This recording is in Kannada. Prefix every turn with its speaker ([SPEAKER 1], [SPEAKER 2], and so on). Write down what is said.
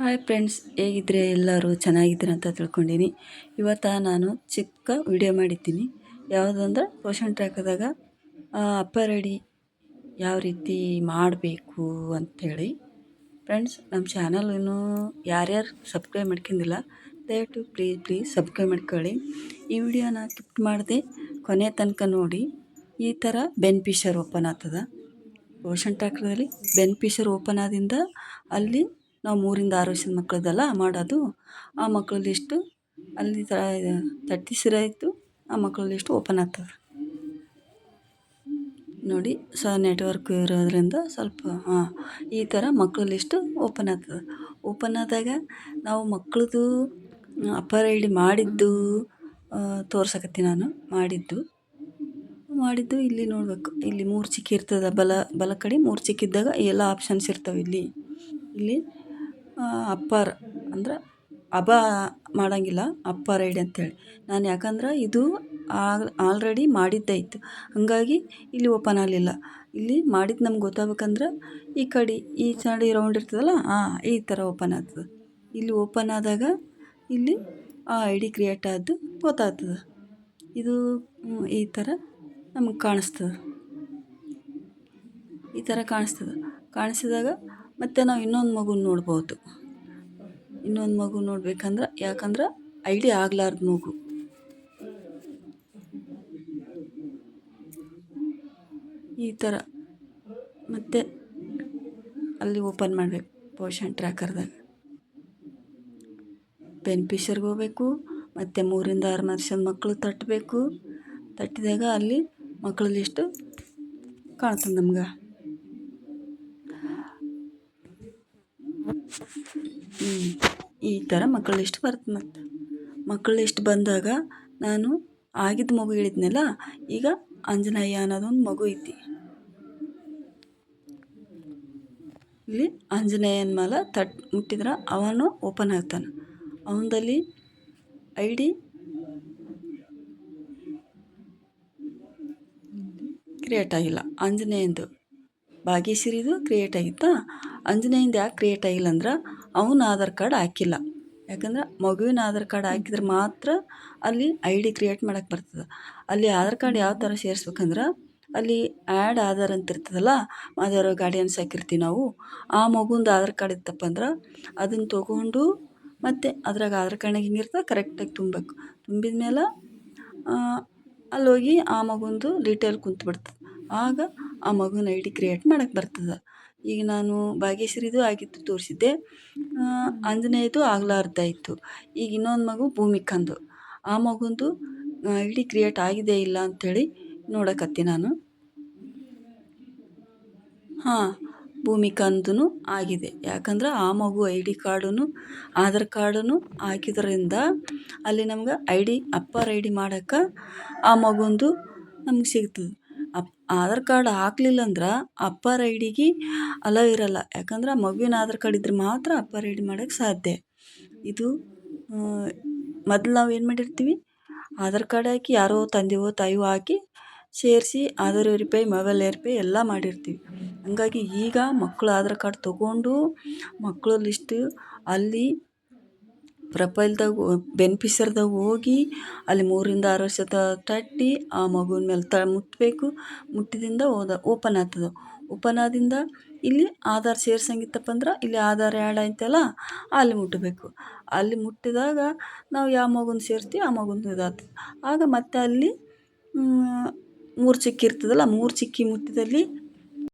[SPEAKER 1] ಹಾಯ್ ಫ್ರೆಂಡ್ಸ್ ಹೇಗಿದ್ರೆ ಎಲ್ಲರೂ ಚೆನ್ನಾಗಿದ್ದೀರ ಅಂತ ತಿಳ್ಕೊಂಡೀನಿ. ಇವತ್ತು ನಾನು ಚಿಕ್ಕ ವಿಡಿಯೋ ಮಾಡಿದ್ದೀನಿ. ಯಾವುದಂದ್ರೆ ಟ್ರ್ಯಾಕದಾಗ ಅಪ್ಪ ರೆಡಿ ಯಾವ ರೀತಿ ಮಾಡಬೇಕು ಅಂಥೇಳಿ ಫ್ರೆಂಡ್ಸ್ ನಮ್ಮ ಚಾನಲ್ ಇನ್ನೂ ಯಾರ್ಯಾರು ಸಬ್ಸ್ಕ್ರೈಬ್ ಮಾಡ್ಕೊಂಡಿಲ್ಲ, ದಯವಿಟ್ಟು ಪ್ಲೀಸ್ ಪ್ಲೀಸ್ ಸಬ್ಸ್ಕ್ರೈಬ್ ಮಾಡ್ಕೊಳ್ಳಿ. ಈ ವಿಡಿಯೋನ ಕಿಫ್ಟ್ ಮಾಡಿದೆ ಕೊನೆ ತನಕ ನೋಡಿ, ಈ ಥರ ಬೆನ್ಫಿಷರ್ ಓಪನ್ ಆಗ್ತದ. ಪೋಷನ್ ಬೆನ್ ಬೆನ್ಫಿಷರ್ ಓಪನ್ ಆದಿಂದ ಅಲ್ಲಿ ನಾವು ಮೂರಿಂದ ಆರು ವರ್ಷದ ಮಕ್ಕಳದ್ದೆಲ್ಲ ಮಾಡೋದು, ಆ ಮಕ್ಳ ಲಿಸ್ಟು ಅಲ್ಲಿ ತರ್ಟಿ ಸಿರ ಇತ್ತು, ಆ ಮಕ್ಳ ಲಿಸ್ಟು ಓಪನ್ ಆಗ್ತದೆ. ನೋಡಿ, ಸ ನೆಟ್ವರ್ಕ್ ಇರೋದ್ರಿಂದ ಸ್ವಲ್ಪ, ಹಾಂ, ಈ ಥರ ಮಕ್ಕಳ ಲಿಸ್ಟು ಓಪನ್ ಆಗ್ತದೆ. ಓಪನ್ ಆದಾಗ ನಾವು ಮಕ್ಕಳದು ಅಪ್ಪರ್ ಐ ಡಿ ಮಾಡಿದ್ದು ತೋರ್ಸಕತ್ತೀನಿ ನಾನು, ಮಾಡಿದ್ದು. ಮಾಡಿದ್ದು ಇಲ್ಲಿ ನೋಡಬೇಕು. ಇಲ್ಲಿ ಮೂರು ಚಿಕ್ಕ ಇರ್ತದೆ, ಬಲ ಬಲ ಕಡೆ ಮೂರು ಚಿಕ್ಕ ಇದ್ದಾಗ ಎಲ್ಲ ಆಪ್ಷನ್ಸ್ ಇರ್ತವೆ ಇಲ್ಲಿ. ಇಲ್ಲಿ ಅಪ್ಪರ್. ಅಂದ್ರೆ ಅಬ ಮಾಡೋಂಗಿಲ್ಲ ಅಪ್ಪ ಐಡಿ ಅಂತೇಳಿ. ನಾನು ಯಾಕಂದ್ರೆ ಇದು ಆಲ್ರೆಡಿ ಮಾಡಿದ್ದೇ ಇತ್ತು. ಹಾಗಾಗಿ ಇಲ್ಲಿ ಓಪನ್ ಆಗಲಿಲ್ಲ. ಇಲ್ಲಿ ಮಾಡಿದ್ದು ನಮ್ಗೆ ಗೊತ್ತಾಗ್ಬೇಕಂದ್ರೆ ಈ ಕಡೆ, ಈ ಸೈಡ್ ರೌಂಡ್ ಇರ್ತದಲ್ಲ ಹಾಂ ಈ ಥರ ಓಪನ್ ಆಗ್ತದೆ. ಇಲ್ಲಿ ಓಪನ್ ಆದಾಗ ಇಲ್ಲಿ ಆ ಐ ಡಿ ಕ್ರಿಯೇಟ್ ಆದ್ದು ಗೊತ್ತಾಗ್ತದೆ. ಇದು ಈ ಥರ ನಮಗೆ ಕಾಣಿಸ್ತದೆ. ಈ ಥರ ಕಾಣಿಸ್ತದೆ. ಕಾಣಿಸಿದಾಗ ಮತ್ತು ನಾವು ಇನ್ನೊಂದು ಮಗುನ ನೋಡ್ಬೋದು. ಇನ್ನೊಂದು ಮಗು ನೋಡ್ಬೇಕಂದ್ರೆ, ಯಾಕಂದ್ರೆ ಐ ಡಿ ಆಗ್ಲಾರ್ದ ಮಗು. ಈ ಥರ ಮತ್ತು ಅಲ್ಲಿ ಓಪನ್ ಮಾಡಬೇಕು ಪೋಷನ್ ಟ್ರ್ಯಾಕರ್ದಾಗ ಬೆನಿಫಿಷರ್ಗೆ ಹೋಗ್ಬೇಕು, ಮತ್ತು ಮೂರಿಂದ ಆರು ವರ್ಷದ ಮಕ್ಕಳು ತಟ್ಟಬೇಕು ತಟ್ಟಿದಾಗ ಅಲ್ಲಿ ಮಕ್ಕಳ ಲಿಸ್ಟು ಕಾಣ್ತದೆ ನಮ್ಗೆ. ಈ ಥರ ಮಕ್ಕಳು ಲಿಸ್ಟ್ ಬರುತ್ತೆ ಮತ್ತು. ಮಕ್ಕಳು ಲಿಸ್ಟ್ ಬಂದಾಗ ನಾನು ಆಗಿದ್ದ ಮಗು ಹೇಳಿದ್ನಲ್ಲ, ಈಗ ಅಂಜನಯ್ಯ ಅನ್ನೋದೊಂದು ಮಗು ಐತಿ. ಇಲ್ಲಿ ಆಂಜನೇಯನ ಮೇಲೆ ತಟ್ ಮುಟ್ಟಿದ್ರೆ ಅವನು ಓಪನ್ ಆಗ್ತಾನೆ. ಅವನದಲ್ಲಿ ಐ ಡಿ ಕ್ರಿಯೇಟ್ ಆಗಿಲ್ಲ. ಆಂಜನೇಯಂದು ಭಾಗ್ಯಶ್ರೀದು ಕ್ರಿಯೇಟ್ ಆಗಿತ್ತಾ ಅಂಜನೇಯಿಂದ ಯಾಕೆ ಕ್ರಿಯೇಟ್ ಆಗಿಲ್ಲ ಅಂದ್ರೆ ಅವನ ಆಧಾರ್ ಕಾರ್ಡ್ ಹಾಕಿಲ್ಲ. ಯಾಕಂದ್ರೆ ಮಗುವಿನ ಆಧಾರ್ ಕಾರ್ಡ್ ಹಾಕಿದ್ರೆ ಮಾತ್ರ ಅಲ್ಲಿ ಐ ಡಿ ಕ್ರಿಯೇಟ್ ಮಾಡಕ್ಕೆ ಬರ್ತದೆ. ಅಲ್ಲಿ ಆಧಾರ್ ಕಾರ್ಡ್ ಯಾವ ಥರ ಸೇರಿಸ್ಬೇಕಂದ್ರೆ ಅಲ್ಲಿ ಆ್ಯಡ್ ಆಧಾರ್ ಅಂತ ಇರ್ತದಲ್ಲ ಆಧಾರ್ ಗಾರ್ಡಿಯನ್ಸ್ ಹಾಕಿರ್ತೀವಿ ನಾವು, ಆ ಮಗುಂದು ಆಧಾರ್ ಕಾರ್ಡ್ ಇತ್ತಪ್ಪ ಅಂದ್ರೆ ಅದನ್ನು ತೊಗೊಂಡು ಮತ್ತು ಅದ್ರಾಗ ಆಧಾರ್ ಕಾರ್ಡ್ನಾಗ ಹಿಂಗಿರ್ತದೆ ಕರೆಕ್ಟಾಗಿ ತುಂಬಬೇಕು. ತುಂಬಿದ ಮೇಲೆ ಅಲ್ಲೋಗಿ ಆ ಮಗುಂದು ಡೀಟೇಲ್ ಕುಂತ್ಬಿಡ್ತದೆ. ಆಗ ಆ ಮಗುನ ಐ ಡಿ ಕ್ರಿಯೇಟ್ ಮಾಡಕ್ಕೆ ಬರ್ತದೆ. ಈಗ ನಾನು ಭಾಗ್ಯಶ್ರೀದು ಆಗಿತ್ತು ತೋರಿಸಿದ್ದೆ. ಆಂಜನೇಯದು ಇತ್ತು ಈಗ ಇನ್ನೊಂದು ಮಗು ಭೂಮಿಕಂದು. ಆ ಮಗುಂದು ಇಡೀ ಡಿ ಕ್ರಿಯೇಟ್ ಆಗಿದೆ ಇಲ್ಲ ಅಂಥೇಳಿ ನೋಡಕತ್ತಿ ನಾನು. ಹಾಂ ಭೂಮಿಕಂದು ಆಗಿದೆ. ಯಾಕಂದ್ರೆ ಆ ಮಗು I D card Aadhaar card ಹಾಕಿದ್ರಿಂದ ಅಲ್ಲಿ ನಮ್ಗೆ I D upper I D ಮಾಡೋಕ್ಕೆ ಆ ಮಗುಂದು ನಮ್ಗೆ ಸಿಗ್ತದೆ. ಅಪ್ ಆಧಾರ್ ಕಾರ್ಡ್ ಹಾಕ್ಲಿಲ್ಲ ಅಂದ್ರೆ ಅಪ್ಪರ್ ಐ ಡಿಗೆ ಅಲೋ ಇರಲ್ಲ. ಯಾಕಂದ್ರೆ ಮಗುವಿನ ಆಧಾರ್ ಕಾರ್ಡ್ ಇದ್ರೆ ಮಾತ್ರ ಅಪ್ಪರ್ ಐ ಮಾಡೋಕೆ ಸಾಧ್ಯ. ಇದು ಮೊದ್ಲು ನಾವು ಏನು ಮಾಡಿರ್ತೀವಿ? ಆಧಾರ್ ಕಾರ್ಡ್ ಹಾಕಿ ಯಾರೋ ತಂದೆಯೋ ತಾಯಿಯೋ ಹಾಕಿ ಸೇರಿಸಿ ಆಧಾರ್ ವೆರಿಫೈ ಮೊಬೈಲ್ ವೆರಿಫೈ ಎಲ್ಲ ಮಾಡಿರ್ತೀವಿ. ಹಂಗಾಗಿ ಈಗ ಮಕ್ಕಳು ಆಧಾರ್ ಕಾರ್ಡ್ ತೊಗೊಂಡು ಮಕ್ಕಳ ಲಿಸ್ಟ್ ಅಲ್ಲಿ ಪ್ರೊಫೈಲ್ದಾಗ ಬೆನಿಫಿಷರ್ದಾಗ ಹೋಗಿ ಅಲ್ಲಿ ಮೂರಿಂದ ಆರು ವರ್ಷ ತಟ್ಟಿ ಆ ಮಗುವಿನ ಮೇಲೆ ತ ಮುಟ್ಟಬೇಕು ಮುಟ್ಟಿದಿಂದ ಹೋದ ಓಪನ್ ಆಗ್ತದ. ಓಪನ್ ಆದಿಂದ ಇಲ್ಲಿ ಆಧಾರ್ ಸೇರ್ಸಂಗಿತ್ತಪ್ಪ ಅಂದ್ರೆ ಇಲ್ಲಿ ಆಧಾರ್ ಆ್ಯಡ್ ಐತಲ್ಲ ಅಲ್ಲಿ ಮುಟ್ಟಬೇಕು ಅಲ್ಲಿ ಮುಟ್ಟಿದಾಗ ನಾವು ಯಾವ ಮಗುನ ಸೇರ್ತೀವಿ, ಆ ಮಗುನ ಇದಾಗ್ತದೆ. ಆಗ ಮತ್ತೆ ಅಲ್ಲಿ ಮೂರು ಚಿಕ್ಕಿ ಇರ್ತದಲ್ಲ, ಮೂರು ಚಿಕ್ಕಿ ಮುಟ್ಟಿದಲ್ಲಿ